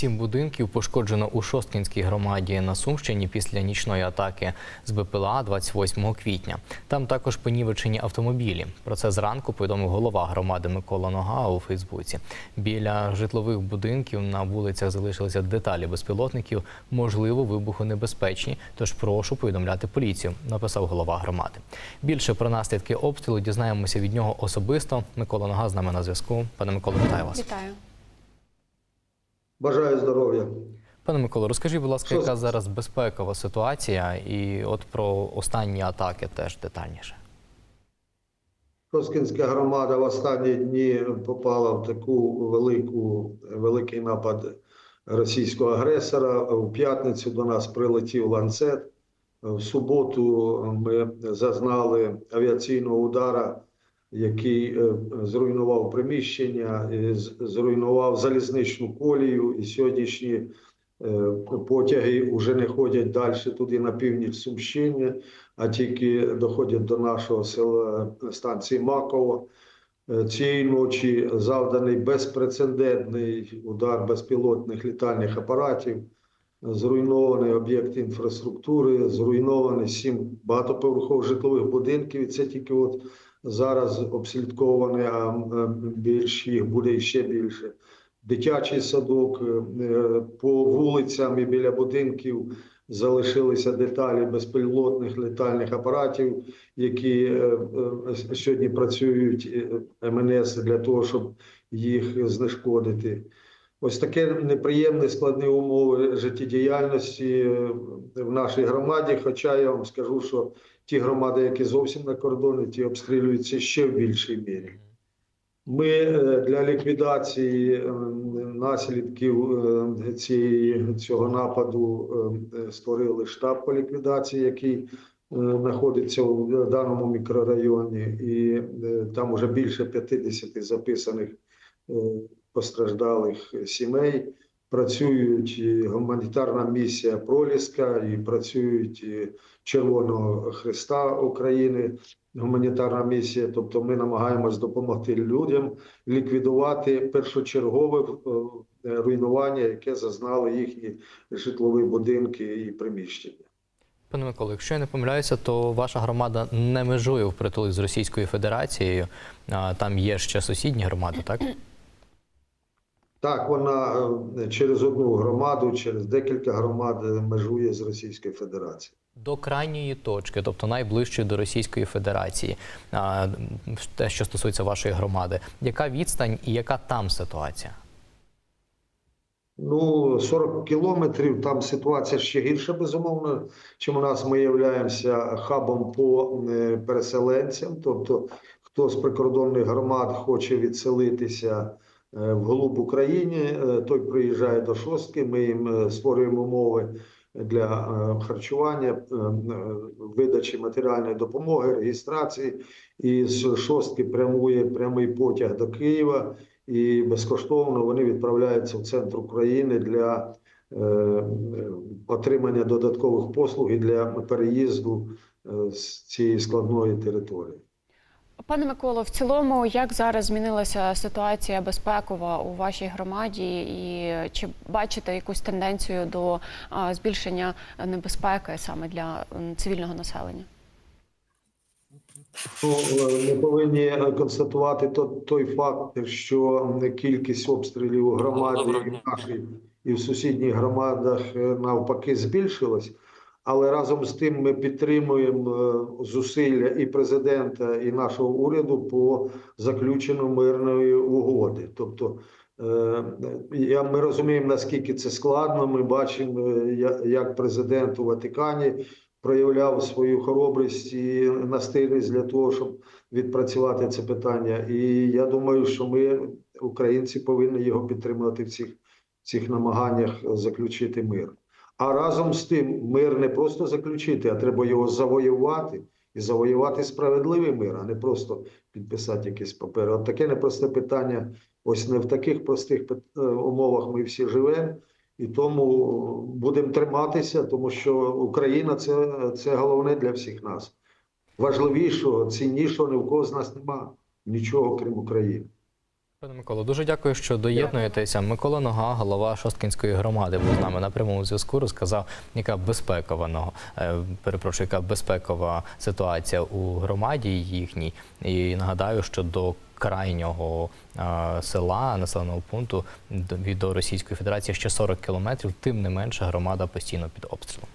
Сім будинків пошкоджено у Шосткінській громаді на Сумщині після нічної атаки з БПЛА 28 квітня. Там також понівечені автомобілі. Про це зранку повідомив голова громади Микола Нога у Фейсбуці. Біля житлових будинків на вулицях залишилися деталі безпілотників. Можливо, вибухонебезпечні. Тож прошу повідомляти поліцію. Написав голова громади. Більше про наслідки обстрілу дізнаємося від нього особисто. Микола Нога з нами на зв'язку. Пане Миколо, вітаю вас. Вітаю. Бажаю здоров'я. Пане Миколо, розкажіть, будь ласка, Що яка зараз безпекова ситуація, і от про останні атаки теж детальніше. Коскінська громада в останні дні попала в таку велику, великий напад російського агресора. У п'ятницю до нас прилетів ланцет. В суботу ми зазнали авіаційного удара, який е, зруйнував приміщення, зруйнував залізничну колію. І сьогоднішні е, потяги вже не ходять далі туди на північ Сумщини, а тільки доходять до нашого села станції Маково. Е, Цієї ночі завданий безпрецедентний удар безпілотних літальних апаратів, зруйнований об'єкт інфраструктури, зруйновані сім багатоповерхових житлових будинків. І це тільки от зараз обслідковане, а більш їх буде ще більше. Дитячий садок е, по вулицям і біля будинків залишилися деталі безпілотних літальних апаратів, які е, е, сьогодні працюють МНС для того, щоб їх знешкодити. Ось таке неприємне складні умови життєдіяльності е, в нашій громаді. Хоча я вам скажу, що ті громади, які зовсім на кордоні, ті обстрілюються ще в більшій мірі. Ми е, для ліквідації е, наслідків е, цієї, цього нападу е, створили штаб по ліквідації, який знаходиться в даному мікрорайоні, і там вже більше 50 записаних постраждалих сімей. Працюють гуманітарна місія Проліска, і працюють Червоного Христа України, гуманітарна місія. Тобто, ми намагаємось допомогти людям ліквідувати першочергове е, руйнування, яке зазнали їхні житлові будинки і приміщення. Пане Миколо, якщо я не помиляюся, то ваша громада не межує впритул з Російською Федерацією. Там є ще сусідні громади, так? Так, вона е, через одну громаду, через декілька громад е, межує з Російською Федерацією. До крайньої точки, тобто найближчої до Російської Федерації, те, що стосується вашої громади, яка відстань і яка там ситуація? Ну, 40 кілометрів, там ситуація ще гірша, безумовно, чим у нас ми являємося хабом по е, переселенцям. Тобто, хто з прикордонних громад хоче відселитися е, вглуб України, е, той приїжджає до шостки. Ми їм е, створюємо умови для харчування, видачі матеріальної допомоги, реєстрації. І з шостки прямує прямий потяг до Києва і безкоштовно вони відправляються в центр України для отримання додаткових послуг і для переїзду з цієї складної території. Пане Миколо, в цілому, як зараз змінилася ситуація безпекова у вашій громаді, і чи бачите якусь тенденцію до збільшення небезпеки саме для цивільного населення? Ну, е, ми повинні констатувати то- той факт, що кількість обстрілів у громаді і в нашій, і в сусідніх громадах е, навпаки збільшилась. Але разом з тим ми підтримуємо е, зусилля і президента, і нашого уряду по заключенню мирної угоди. Тобто, е, я, ми розуміємо, наскільки це складно. Ми бачимо, як президент у Ватикані проявляв свою хоробрість і настирність для того, щоб відпрацювати це питання. І я думаю, що ми, українці, повинні його підтримувати в цих, цих намаганнях заключити мир. А разом з тим, мир не просто заключити, а треба його завоювати і завоювати справедливий мир, а не просто підписати якісь папери. От таке непросте питання. Ось не в таких простих е, умовах ми всі живемо. І тому будемо триматися, тому що Україна це, це головне для всіх нас. Важливішого, ціннішого ні в кого з нас нема нічого, крім України. Пане Миколо, дуже дякую, що доєднуєтеся. Микола Нога, голова Шосткінської громади, був з нами на прямому зв'язку. Розказав, яка безпекова е, перепрошую, яка безпекова ситуація у громаді їхній. І нагадаю, що до крайнього е, села населеного пункту від до Російської Федерації ще 40 кілометрів. Тим не менше, громада постійно під обстрілом.